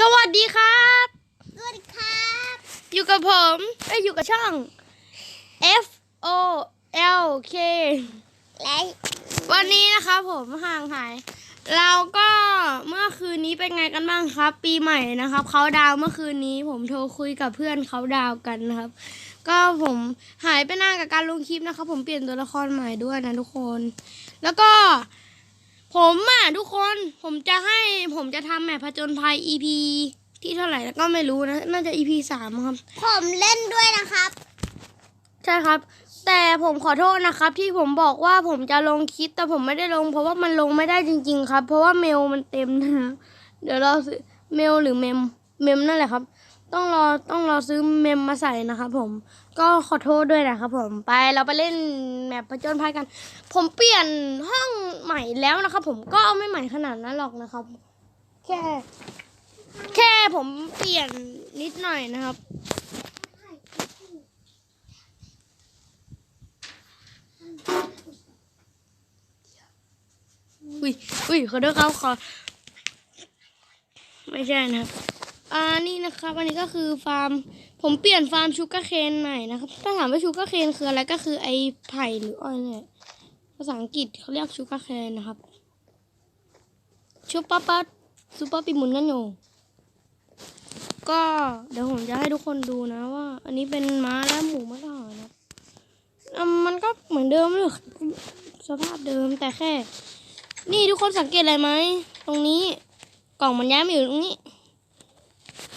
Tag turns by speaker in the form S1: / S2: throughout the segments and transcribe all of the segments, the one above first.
S1: สวัสดีครับ
S2: สวัสดีครับ
S1: อยู่กับผมเอ้ยอยู่กับช่อง F O L K
S2: และ
S1: วันนี้นะครับผมห่างหาย เราก็เมื่อคืนนี้เป็นไงกันบ้างครับ ปีใหม่นะครับ เขาดาวน์เมื่อคืนนี้ผมโทรคุยกับเพื่อนเขาดาวน์กันนะครับ ก็ผมหายไปนานกับการลงคลิปนะครับ ผมเปลี่ยนตัวละครใหม่ด้วยนะทุกคน แล้วก็ ผมอะทุกคนผมจะให้ผมจะทำแมพผจญภัย EP ที่เท่าไหร่แล้วก็ไม่รู้นะ น่าจะ EP สามครับ
S2: ผมเล่นด้วยนะครับ
S1: ใช่ครับ แต่ผมขอโทษนะครับ ที่ผมบอกว่าผมจะลงคลิปแต่ผมไม่ได้ลง เพราะว่ามันลงไม่ได้จริง ๆ ครับ เพราะว่าเมลมันเต็มนะเดี๋ยวเราซื้อเมลหรือเมมเมมนั่นแหละครับ ต้องรอต้องรอซื้อเมมมาใส่นะครับผม ก็ขอโทษด้วยนะครับผมไปเราไปเล่นแมปผจญภัยกัน ผมเปลี่ยนห้องใหม่แล้วนะครับผมก็ไม่ใหม่ขนาดนั้นหรอกนะครับ แค่ แค่ผมเปลี่ยนนิดหน่อยนะครับอุ้ยอุ้ยขอโทษครับขอ ไม่ใช่นะครับ อ่านี่นะครับ อันนี้ก็คือฟาร์ม ผมเปลี่ยนฟาร์มชูการ์เคนใหม่นะครับ ถ้าถามว่าชูการ์เคนคืออะไรก็คือไอ้ไผ่หรืออ้อยเนี่ยภาษาอังกฤษเขาเรียกชูการ์เคนนะครับชูปะปะซูเปอร์ปิมุนกันอยู่ก็เดี๋ยวผมจะให้ทุกคนดูนะว่า อันนี้เป็นม้าและหมูมะขามนะครับอะมันก็เหมือนเดิมเลยสภาพเดิมแต่แค่ นี่ทุกคนสังเกตอะไรไหมตรงนี้กล่องมันย้ายมาอยู่ตรงนี้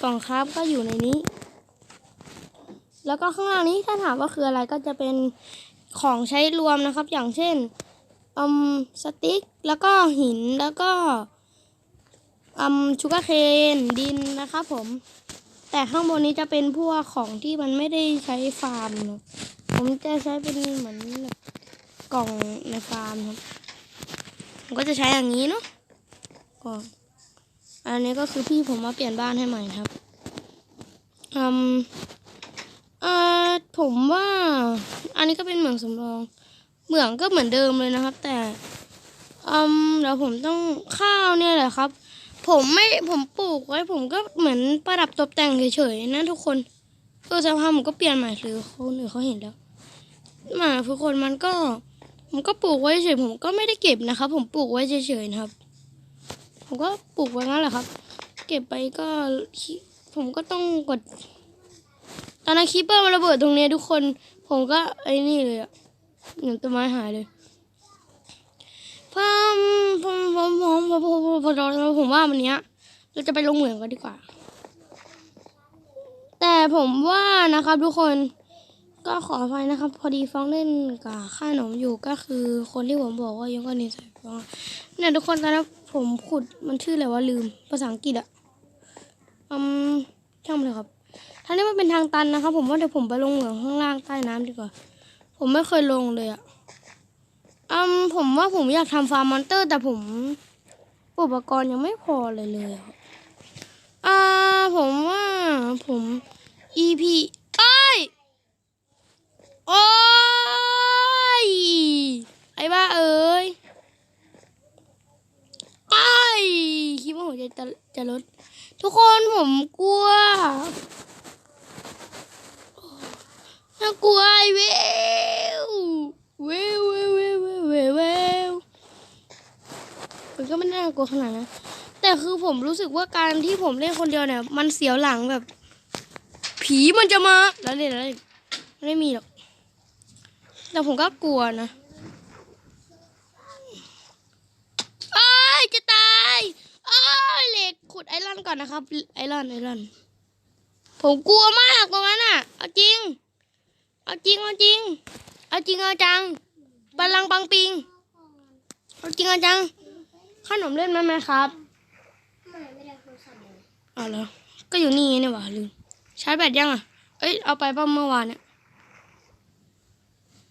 S1: กล่องครับก็อยู่ในนี้ แล้วก็ข้างล่างนี้ถ้าถามว่าคืออะไรก็จะเป็นของใช้รวมนะครับ อย่างเช่นอืมสติ๊กแล้วก็หินแล้วก็อืมชูการ์เคนดินนะครับผม แต่ข้างบนนี้จะเป็นพวกของที่มันไม่ได้ใช้ฟาร์มนะผมจะใช้เป็นเหมือนกล่องในฟาร์มครับผมก็จะใช้อย่างนี้เนาะก็อั อันนี้ก็คือพี่ผมมาเปลี่ยนบ้านให้ใหม่ครับอืมเอ่อผมว่า อันนี้ก็เป็นเหมืองสำรอง เหมืองก็เหมือนเดิมเลยนะครับ แต่อืมเดี๋ยวผมต้องข้าวเนี่ยแหละครับ ผมไม่ผมปลูกไว้ ผมก็เหมือนประดับตกแต่งเฉยๆนะทุกคนเออสภาพผมก็เปลี่ยนใหม่หรือคนอื่นเขาเห็นแล้วหมาทุกคนมันก็ผมก็ปลูกไว้เฉยผมก็ไม่ได้เก็บนะครับ ผมปลูกไว้เฉยๆนะครับ ผมก็ปลูกไว้งั้นแหละครับ เก็บไปก็ผมก็ต้องกดตอนนั้นคีเปอร์มันระเบิดตรงนี้ทุกคน ผมก็ไอ้นี่เลยอะหนึ่งต้นไม้หายเลยพัมผมผมผมผมผมผมผมว่ามันเนี้ยเราจะไปลงเหมืองกันดีกว่า แต่ผมว่านะครับทุกคนก็ขออภัยนะครับ พอดีฟ้องเล่นกับข้าหนมอยู่ก็คือคนที่ผมบอกว่ายังก็นิสัยฟ้องเนี่ยทุกคนตอนนั้น ผมขุดมันชื่ออะไรว่าลืมภาษาอังกฤษอะอืมช่างเลยครับทางนี้มันเป็นทางตันนะครับ ผมว่าเดี๋ยวผมไปลงเหมืองข้างล่างใต้น้ำดีกว่า ผมไม่เคยลงเลยอะอืมผมว่าผมอยากทำฟาร์มมอนเตอร์ แต่ผมอุปกรณ์ยังไม่พอเลยเลยอะอ่าผมว่าผม EP เอ้ยโอ้ยไอ้บ้าเอ้ยไอ้ายคิด ว่าหัวใจจะจะลด ทุกคนผมกลัวน่ากลัวไอ้เววเววเววเววเววเววมันก็ไม่น่ากลัวขนาดนั้นแต่คือผมรู้สึกว่าการที่ผมเล่นคนเดียวเนี่ย มันเสียวหลังแบบ ผีมันจะมา แล้วเล่นแล้วไม่มีหรอก แต่ผมก็กลัวนะอ้ายจะตาย อ้ายเหล็กขุดไอรอนก่อนนะครับ ไอรอนไอรอน ผมกลัวมากตรงนั้นอะ เอาจริง เอาจริงเอาจริง เอาจริงเอาจังปลังปังปิง เอาจริงเอาจัง ขนมเล่นไหมไหมครับ
S2: ไม่ไม่ได้โทรศัพท์เลย
S1: อ๋อเหรอก็อยู่นี่นี่หว่าลืมชาร์จแบตยังอะ เอ้ยเอาไปป่ะเมื่อวานเนี่ย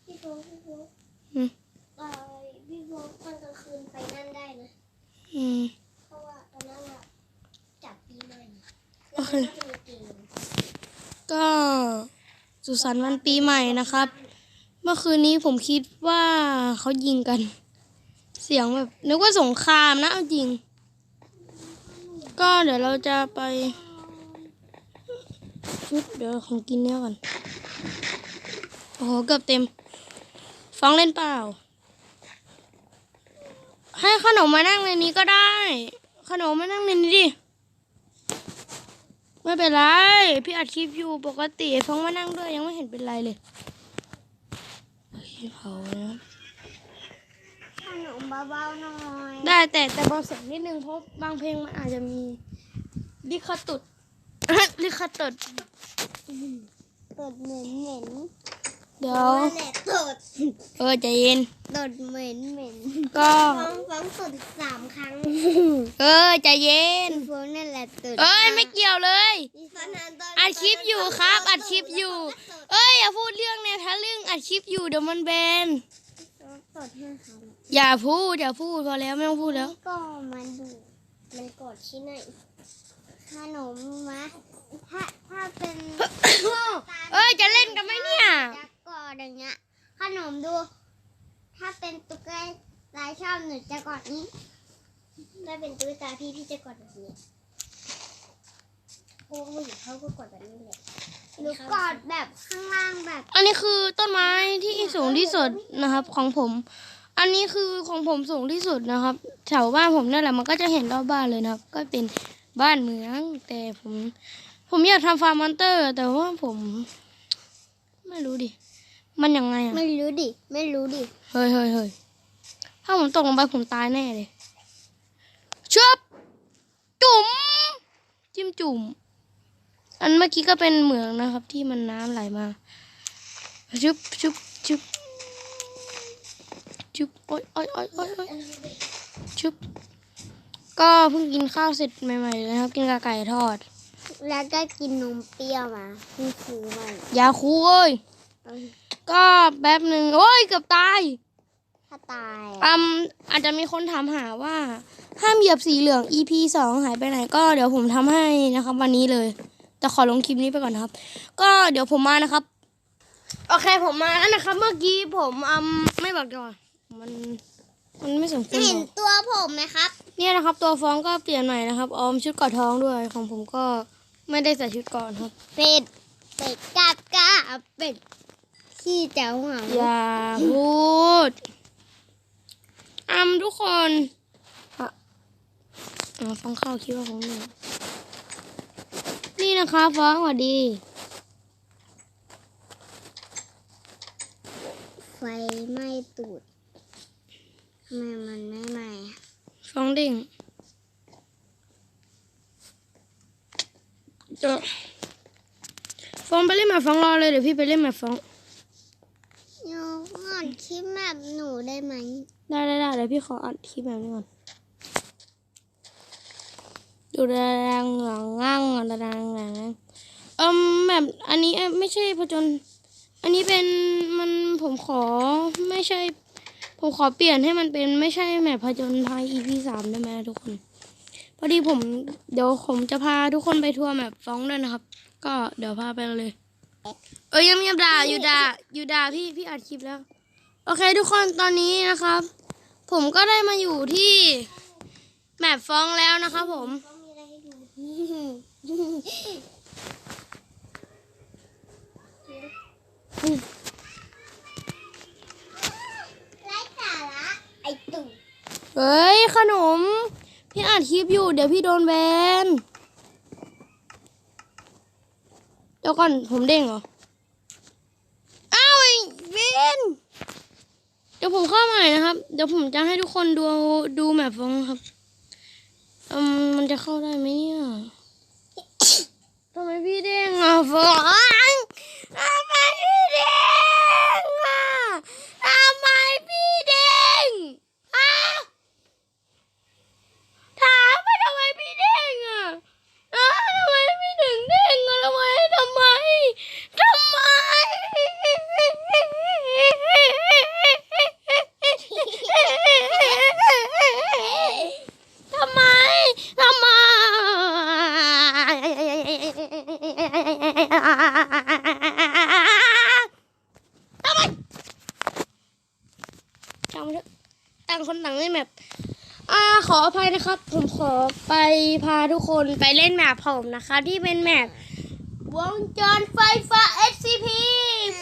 S2: พี่โฟกพี่โฟก
S1: อืม
S2: เอ่อพี่โฟกตอนกลางคืนไปนั่นได้นะ
S1: อืม
S2: เพราะว่าตอนนั้นอะจับปีใหม่
S1: โอ เค
S2: ก็
S1: สุสานต์วันปีใหม่นะครับ เมื่อคืนนี้ผมคิดว่าเขายิงกัน เสียงแบบนึกว่าสงครามนะเอาจริง ก็เดี๋ยวเราจะไปชุดเดี๋ยวของกินเนี่ยก่อน โอ้โห เกือบเต็ม ฟ้องเล่นเปล่า ให้ขนมมานั่งในนี้ก็ได้ ขนมมานั่งในนี้ดิ ไม่เป็นไร พี่อัดคลิปอยู่ปกติฟ้องมานั่งด้วยยังไม่เห็นเป็นไรเลยโอเคเผานะ
S2: ขนมเบาๆหน่อย
S1: ได้แต่แต่เบาเสียงนิดนึงเพราะบางเพลงมันอาจจะมีลิขตุดลิขตุด
S2: ตดเหม็นเหม็น
S1: เดี๋ยว
S2: นั่นแหละตด
S1: เออใจเย็น
S2: ตดเหม็นเหม็น
S1: ก็
S2: ฟ้องฟ้องตดสามครั้ง
S1: เออใจเย็น
S2: ฟ้องนั่นแหละตด
S1: เอ้ยไม่เกี่ยวเลย
S2: ฟ้องนั้นต
S1: อัดคลิปอยู่ครับอัดคลิปอยู่ เอ้ยอย่าพูดเรื่องเนี่ยถ้าเรื่องอัดคลิปอยู่เดี๋ยวมันแบน
S2: ตดให้เขา
S1: อย่าพูดอย่าพูดพอแล้วไม่ต้องพูดแล้ว
S2: นี่ก็มันดูมันกดที่ไหนขนมมะถ้าถ้าเป็น
S1: เอ้ยจะเล่นกันไหมเนี่ย
S2: จะ กอดอย่างเงี้ย ขนมดู ถ้าเป็นตุ๊กตาลายชอบหนูจะกอดนี้ ถ้าเป็นตุ๊กตาพี่พี่จะกอดแบบนี้โอ้ยเขาก็กอดแบบนี้เลยหนูกอดแบบข้างล่างแบบ
S1: อันนี้คือต้นไม้ที่สูงที่สุดนะครับ ของผม อันนี้คือของผมสูงที่สุดนะครับแถวบ้านผมนั่นแหละมันก็จะเห็นรอบบ้านเลยนะครับ ก็เป็นบ้านเมือง แต่ผม ผมอยากทำฟาร์มมอนเตอร์ แต่ว่าผม ไม่รู้ดิ มันยังไงอะ
S2: ไม่รู้ดิ ไม่รู้ดิ
S1: เฮ้ยเฮ้ยเฮ้ยถ้าผมตกลงไปผมตายแน่เลยชบจุ่มจิ้มจุ่ม อันเมื่อกี้ก็เป็นเหมืองนะครับ ที่มันน้ำไหลมาชุบชุบชุบชุบโอ๊ยโอ๊ยโอ๊ยโอ๊ยโอ๊ยชุบก็เพิ่งกินข้าวเสร็จใหม่ๆเลยนะครับ กินกับไก่ทอด
S2: แล้วก็กินนมเปรี้ยวมาพี่ซื้อมายา
S1: คูเอ้ย
S2: เอา
S1: ก็แป๊บหนึ่งโอ้ยเกือบตาย
S2: ถ้าตาย
S1: อืมอาจจะมีคนถามหาว่า ห้ามเหยียบสีเหลือง EP สองหายไปไหน ก็เดี๋ยวผมทำให้นะครับ วันนี้เลย แต่ขอลงคลิปนี้ไปก่อนนะครับ ก็เดี๋ยวผมมานะครับ โอเคผมมาแล้วนะครับ เมื่อกี้ผมอืมไม่บอกดีกว่อนมันมันไม่สมควร
S2: เห็น
S1: บอก
S2: ตัวผมไหมครับ
S1: เนี่ยนะครับ ตัวฟ้องก็เปลี่ยนใหม่นะครับออมชุดเกอดท้องด้วยของผมก็ไม่ได้ใส่ชุดเก่อนครับ
S2: เป็ด เป็ดกาบกาบเป็ด ขี้เจ้าเหงา
S1: อย่าพูดอืมทุกคนอะอ่าฟังเข้าคิดว่าของหนูนี่นะคะฟ้องสวัสดี
S2: ไฟไหม้ตูดทำไมมันไม่ไหม้อะ
S1: ฟ้องเด้งเจะฟ้องไปเล่นหมาฟ้องรอเลยเดี๋ยวพี่ไปเล่นหมาฟ้อง
S2: โยกอ่อนคลิปแบบหนูได้ไหม
S1: ได้ได้ได้เดี๋ยวพี่ขออัดคลิปแบบนี้ก่อนดูแรงหลังง่างแรงหลังเอิมแบบอันนี้ไม่ใช่ผจญอันนี้เป็นมันผมขอไม่ใช่ ผมขอเปลี่ยนให้มันเป็นไม่ใช่แมพผจญภัย EP สามได้ไหมทุกคน พอดีผมเดี๋ยวผมจะพาทุกคนไปทัวร์แมปฟ้องด้วยนะครับ ก็เดี๋ยวพาไปเลย เอ้ยยังยังด่าอยู่ด่าอยู่ด่าพี่พี่อัดคลิปแล้ว โอเค ทุกคนตอนนี้นะครับ ผมก็ได้มาอยู่ที่แมปฟ้องแล้วนะครับผม
S2: ก็มีอะไรให้ดูไร้สาระไอตู่
S1: เฮ้ยขนม พี่อัดคลิปอยู่เดี๋ยวพี่โดนแบน เดี๋ยวก่อนผมเด้งเหรอ อ้าวไอ้เวนเดี๋ยวผมเข้าใหม่นะครับ เดี๋ยวผมจะให้ทุกคนดูดูแมปฟองครับอืมมันจะเข้าได้ไหมเนี่ยทำไมพี่เด้งอะฟองทำไมพี่เด้งอะทำไมพี่เด้งอะ ถามว่าทำไมพี่เด้งอะอ้าวทำไมพี่ถึงเด้งอะทำไมทำไมทำไมทำไมทำไมทำไมจำเถอะต่างคนต่างเล่นแบบ อ่าขออภัยนะครับ ผมข ขอไปพา ทุกคนไปเล่นแมปผมนะคะ ที่เป็นแมปวงจรไฟฟ้า SCP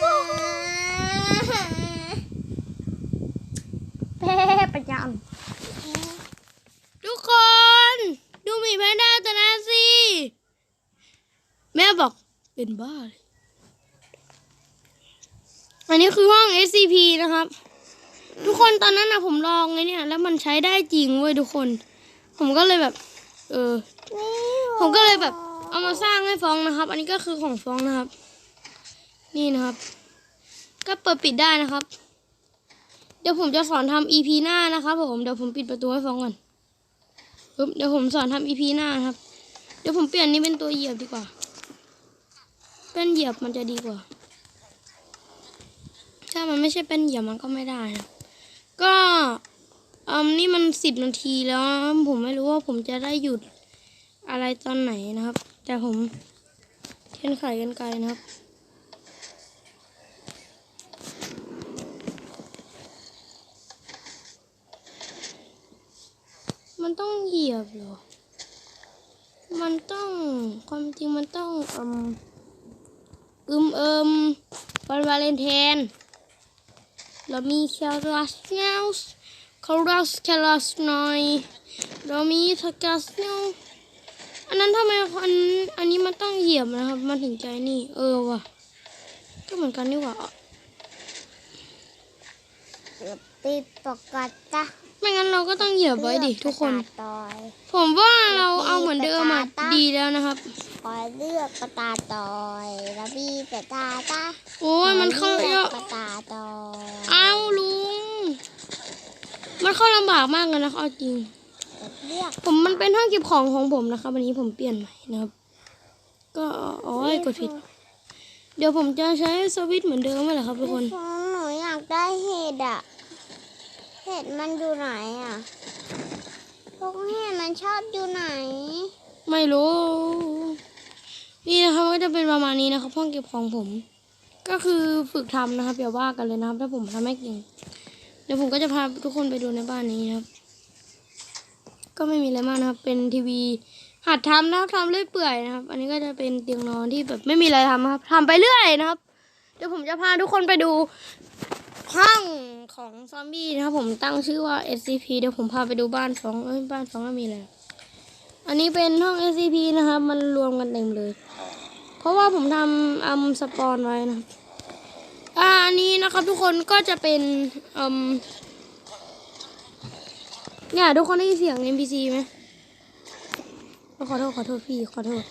S1: วู้เพ่ประจำทุกคน ดูมีแพนด้าตัวนั้นสิ แม่บอกเป็นบ้าเลยอันนี้คือห้อง SCP นะครับ ทุกคนตอนนั้นนะผมลองไงเนี่ย แล้วมันใช้ได้จริงเว้ยทุกคน ผมก็เลยแบบ เออ ผมก็เลยแบบ เอามาสร้างให้ฟ้องนะครับ อันนี้ก็คือของฟ้องนะครับ นี่นะครับ ก็เปิดปิดได้นะครับ เดี๋ยวผมจะสอนทำ EP หน้านะครับผมเดี๋ยวผมปิดประตูให้ฟ้องก่อนปึ๊บเดี๋ยวผมสอนทำ EP หน้านะครับ เดี๋ยวผมเปลี่ยนนี้เป็นตัวเหยียบดีกว่า เป็นเหยียบมันจะดีกว่า ถ้ามันไม่ใช่เป็นเหยียบมันก็ไม่ได้นะก็อืมนี่มันสิบนาทีแล้วนะผมไม่รู้ว่าผมจะได้หยุด อะไรตอนไหนนะครับ แต่ผมเทียนไขกันไกลนะครับ มันต้องเหยียบเหรอ มันต้องความจริงมันต้องอืมอึมเอิมวันวาเลนไทน์เรามีแคลัสเนลส์คารัสแคลัสหน่อยเรามีสกัสเนลอั นนั้นทำไมอันอันนี้มันต้องเหยียบนะครับ มันถึงใจนี่ เออว่ะ ก็เหมือนกันนี่หว่า
S2: ปิดปกติ
S1: ไม่งั้นเราก็ต้องเหยียบไว้ดิทุกคน
S2: ต่อย
S1: ผมว่าเราเอาเหมือนเดิมอะดีแล้วนะครับ
S2: ขอเลือกปะตาต่อยแล้วมีปะตาตา
S1: โอ้ยมันเข้าเยอะ
S2: ปะตาต่อย
S1: เอาลุง มันเข้าลำบากมากเลยนะเอาจริง
S2: เลือก
S1: ผมมันเป็นห้องเก็บของของผมนะครับวันนี้ผมเปลี่ยนใหม่นะครับ ก็อ๋อยกดผิด เดี๋ยวผมจะใช้สวิตช์เหมือนเดิมนั่นแหละครับทุกคน
S2: ฟองหนูอยากได้เห็ดอะเห็ดมันอยู่ไหนอะพวกเห็ดมันชอบอยู่ไหน
S1: ไม่รู้ นี่นะครับก็จะเป็นประมาณนี้นะครับห้องเก็บของผม ก็คือฝึกทำนะครับอย่าว่ากันเลยนะครับ ถ้าผมทำไม่เก่งเดี๋ยวผมก็จะพาทุกคนไปดูในบ้านนี้นะครับ ก็ไม่มีอะไรมากนะครับ เป็นทีวี หัดทำนะครับทำเรื่อยเปื่อยนะครับ อันนี้ก็จะเป็นเตียงนอนที่แบบไม่มีอะไรทำนะครับทำไปเรื่อยนะครับ เดี๋ยวผมจะพาทุกคนไปดูห้องของซอมบี้นะครับ ผมตั้งชื่อว่า SCP เดี๋ยวผมพาไปดูบ้านสองเอ้ยบ้านสองก็มีอะไรอันนี้เป็นห้อง SCP นะครับ มันรวมกันเต็มเลย เพราะว่าผมทำอัมสปอนไว้นะครับอ่าอันนี้นะครับทุกคนก็จะเป็นอืม เนี่ยทุกคนได้ยินเสียง NPC ไหมขอโทษขอโทษพี่ขอโทษ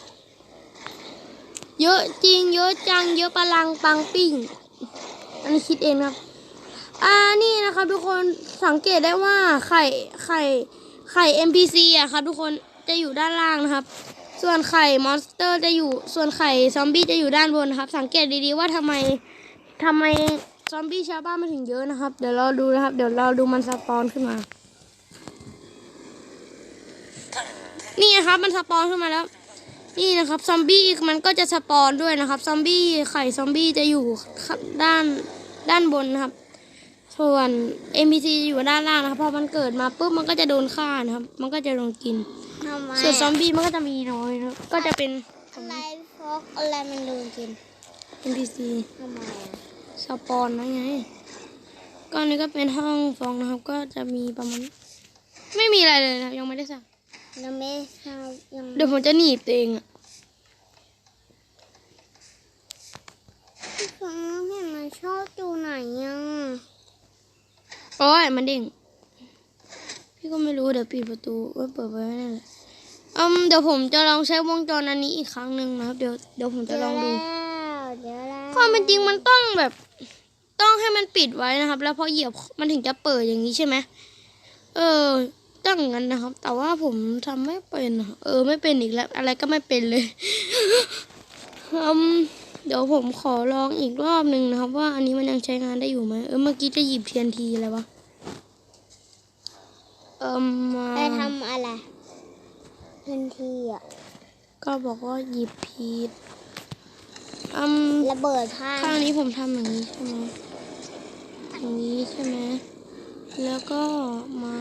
S1: เยอะจริง เยอะจัง เยอะปลังปังปิ้ง อันนี้คิดเองนะครับอ่านี่นะครับทุกคนสังเกตได้ว่าไข่ไข่ไข่ NPC อะครับทุกคนจะอยู่ด้านล่างนะครับ ส่วนไข่มอนสเตอร์จะอยู่ส่วนไข่ซอมบี้จะอยู่ด้านบนครับ สังเกตดีๆว่าทำไมทำไมซอมบี้ชาวบ้านมันถึงเยอะนะครับ เดี๋ยวเราดูนะครับ เดี๋ยวเราดูมันสปอนขึ้นมา นี่นะครับ มันสปอนขึ้นมาแล้ว นี่นะครับซอมบี้มันก็จะสปอนด้วยนะครับซอมบี้ไข่ซอมบี้จะอยู่ด้านด้านบนนะครับ ส่วน NPC จะอยู่ด้านล่างนะครับพอมันเกิดมาปุ๊บมันก็จะโดนฆ่านะครับ มันก็จะโดนกิน
S2: ทำไม
S1: ส่วนซอ
S2: อะ
S1: มบี้มันก็จะมีน้อยนะครับก็จะเป็น
S2: อะไรฟอกอะไรมันโดนกิน
S1: NPC
S2: ทำไมอะ
S1: สปอนนะไงก็อันนี้ก็เป็นห้องฟองนะครับ ก็จะมีประมาณไม่มีอะไรเลยนะครับยังไม่ได้สั่ง
S2: ยังไม่ทำยัง
S1: เดี๋ยวผมจะหนีบตัวเองอะ
S2: พี่ฟองเห็นมันชอบอยู่ไหนอะ
S1: โอ้ยมันเด้งพี่ก็ไม่รู้เดี๋ยวปิดประตูไว้เปิดไว้นั่นแหละอืมเดี๋ยวผมจะลองใช้วงจรอันนี้อีกครั้งหนึ่งนะครับ เดี๋ยวเดี๋ยวผมจะลองดู
S2: แล้วเดี๋ยวแล้ว
S1: ความเป็นจริงมันต้องแบบ ต้องให้มันปิดไว้นะครับ แล้วพอเหยียบมันถึงจะเปิดอย่างนี้ใช่ไหมเออต้ องอย่างนั้นนะครับ แต่ว่าผมทำไม่เป็นอะเออไม่เป็นอีกแล้ว อะไรก็ไม่เป็นเลยอืมเดี๋ยวผมขอลองอีกรอบหนึ่งนะครับ ว่าอันนี้มันยังใช้งานได้อยู่ไหมเออเมื่อกี้จะหยิบเทียนทีอะไรวะเอมมา
S2: ไปทำอะไรทันทีอะ
S1: ก็บอกว่าหยิบผิดอืม
S2: ระเบิดผ้า
S1: ข้างนี้ผมทำอย่างนี้ใช่ไหมอย่างนี้ใช่ไหมแล้วก็มา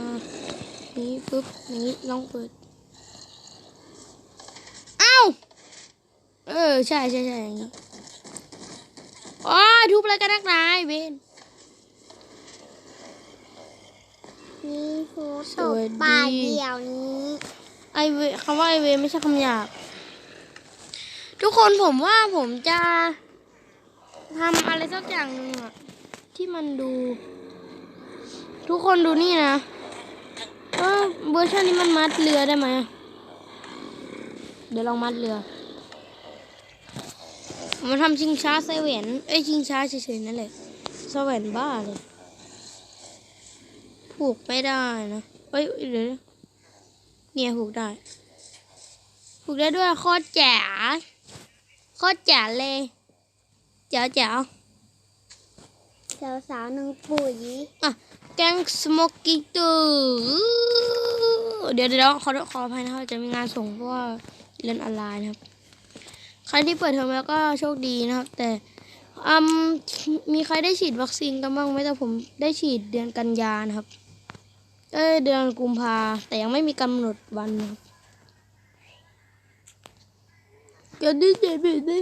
S1: อย่าง นี้ปุ๊บอย่างนี้ลองเปิดเอ้าเออใช่ใช่ใช่อย่างนี้อ๋อทุบอะไรกันนักหนาเวน
S2: นี่คื
S1: อ
S2: ต
S1: บ
S2: ปลาเดียวนี้
S1: ไอเวคำว่าไอเวไม่ใช่คำหยาบทุกคนผมว่าผมจะทำอะไรสักอย่างหนึ่งอะที่มันดู ทุกคนดูนี่นะ เวอร์ชันนี้มันมัดเรือได้ไหมอะเดี๋ยวลองมัดเรือผมมาทำชิงช้าไซเวนเอ้ยชิงช้าเฉยๆนั่นแหละไซเวนบ้าเลย ผูกไม่ได้นะเฮ้ยเดี๋ยวนะเนี่ยผูกได้ ผูกได้ด้วยโคตรแจ๋าโคตรแจ๋าเลยแจ๋วแจ๋ว
S2: สาวสาวๆหนึ่งปุ๋ย
S1: อะ แกงสโมกกี้ตูเดี๋ยวเดี๋ยวขอขออภัยนะครับจะมีงานส่งเพราะว่าเรียนออนไลน์นะครับ ใครที่เปิดเทอมแล้วก็โชคดีนะครับ แต่อืมมีใครได้ฉีดวัคซีนกันบ้างไหมแต่ผมได้ฉีดเดือนกันยานะครับ เอ้ยเดือนกุมภาแต่ยังไม่มีกำหนดวันนะครับ ก็ดีใจไปได้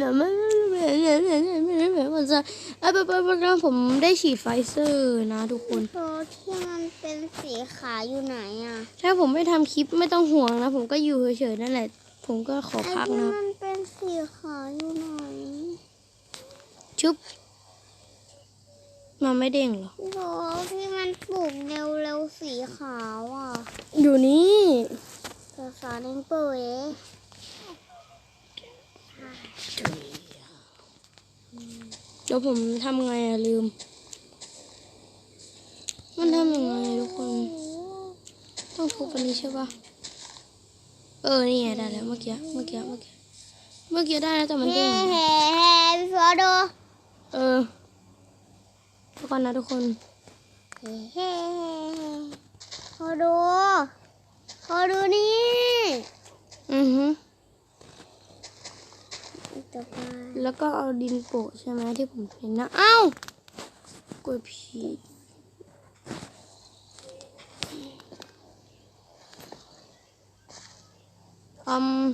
S1: นะมันไม่ไม่ไม่ไม่ไม่ไม่ไม่ไม่จะเอ้ยไปไปไปผมได้ฉีดไฟเซอร์นะทุกคน
S2: โตที่มันเป็นสีขาวอยู่ไหนอะ
S1: ถ้าผมไม่ทำคลิปไม่ต้องห่วงนะ ผมก็อยู่เฉยๆนั่นแหละ ผมก็ขอพัก
S2: ที่
S1: นะ
S2: มันเป็นสีขาวอยู่ไหน
S1: ชุบมันไม่เด้งหรอ
S2: โตที่มันปลูกเร็วๆสีขาวอะ
S1: อยู่นี่
S2: สาวสาวๆหนึ่งปุ๋ย
S1: เดี๋ยวผมทำไงอะลืม มันทำยังไงทุกคน ต้องทุบอันนี้ใช่ปะเออ นี่ไงได้แล้วเมื่อกี้ เมื่อกี้ เมื่อกี้ เมื่อกี้ได้แล้วแต่มัน
S2: เฮ้
S1: เด้ง
S2: เฮ้เฮ้พี่ฟอดู
S1: เออทุกคนนะทุกคน
S2: เฮ้เฮ้พอดู พอดูนี่
S1: อือฮึ
S2: ตกมา
S1: แล้วก็เอาดินโปะใช่ไหมที่ผมเห็นนะ เอ้ากดผิดอืม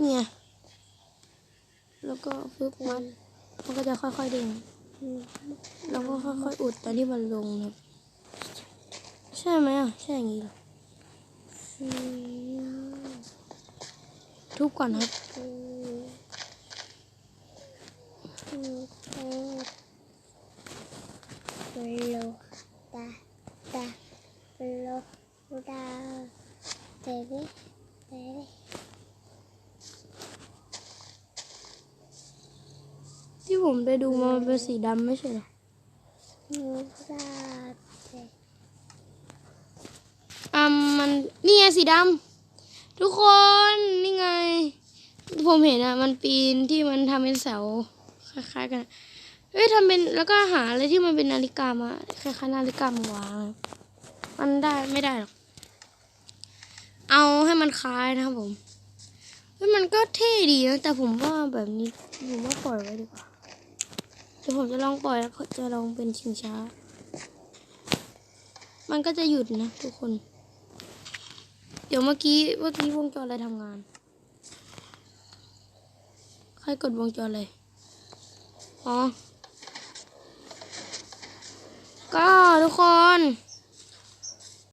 S1: เนี่ย แล้วก็ฟึบมัดมันก็จะค่อยๆเด้งแล้วก็ค่อยๆอุดตอนที่มันลงนะครับ ใช่ไหมอะ ใช่อย่างนี้เหรอ
S2: สี
S1: ทุบก่อนครับ
S2: อืมอืมเออเป โลตาตาเปโลตาเตเรเตเร
S1: ที่ผมไปดูมันเป็นสีดำไม่ใช่เหรอ
S2: มูซาเต
S1: อ่ามันนี่ไงสีดำทุกคนนี่ไง ผมเห็นอะ มันปีนที่มันทำเป็นเสาคล้ายๆกัน เฮ้ยทำเป็นแล้วก็หาอะไรที่มันเป็นนาฬิกามาคล้ายๆนาฬิกามาวาง มันได้ไม่ได้หรอก เอาให้มันคล้ายนะครับผมเฮ้ยมันก็เท่ดีนะแต่ผมว่าแบบนี้ผมว่าปล่อยไว้ดีกว่าเดี๋ยวผมจะลองปล่อยแล้วจะลองเป็นชิงช้า มันก็จะหยุดนะทุกคน เดี๋ยวเมื่อกี้เมื่อกี้วงจรอะไรทำงาน ใครกดวงจรอะไรอ๋อ ก็ทุกคน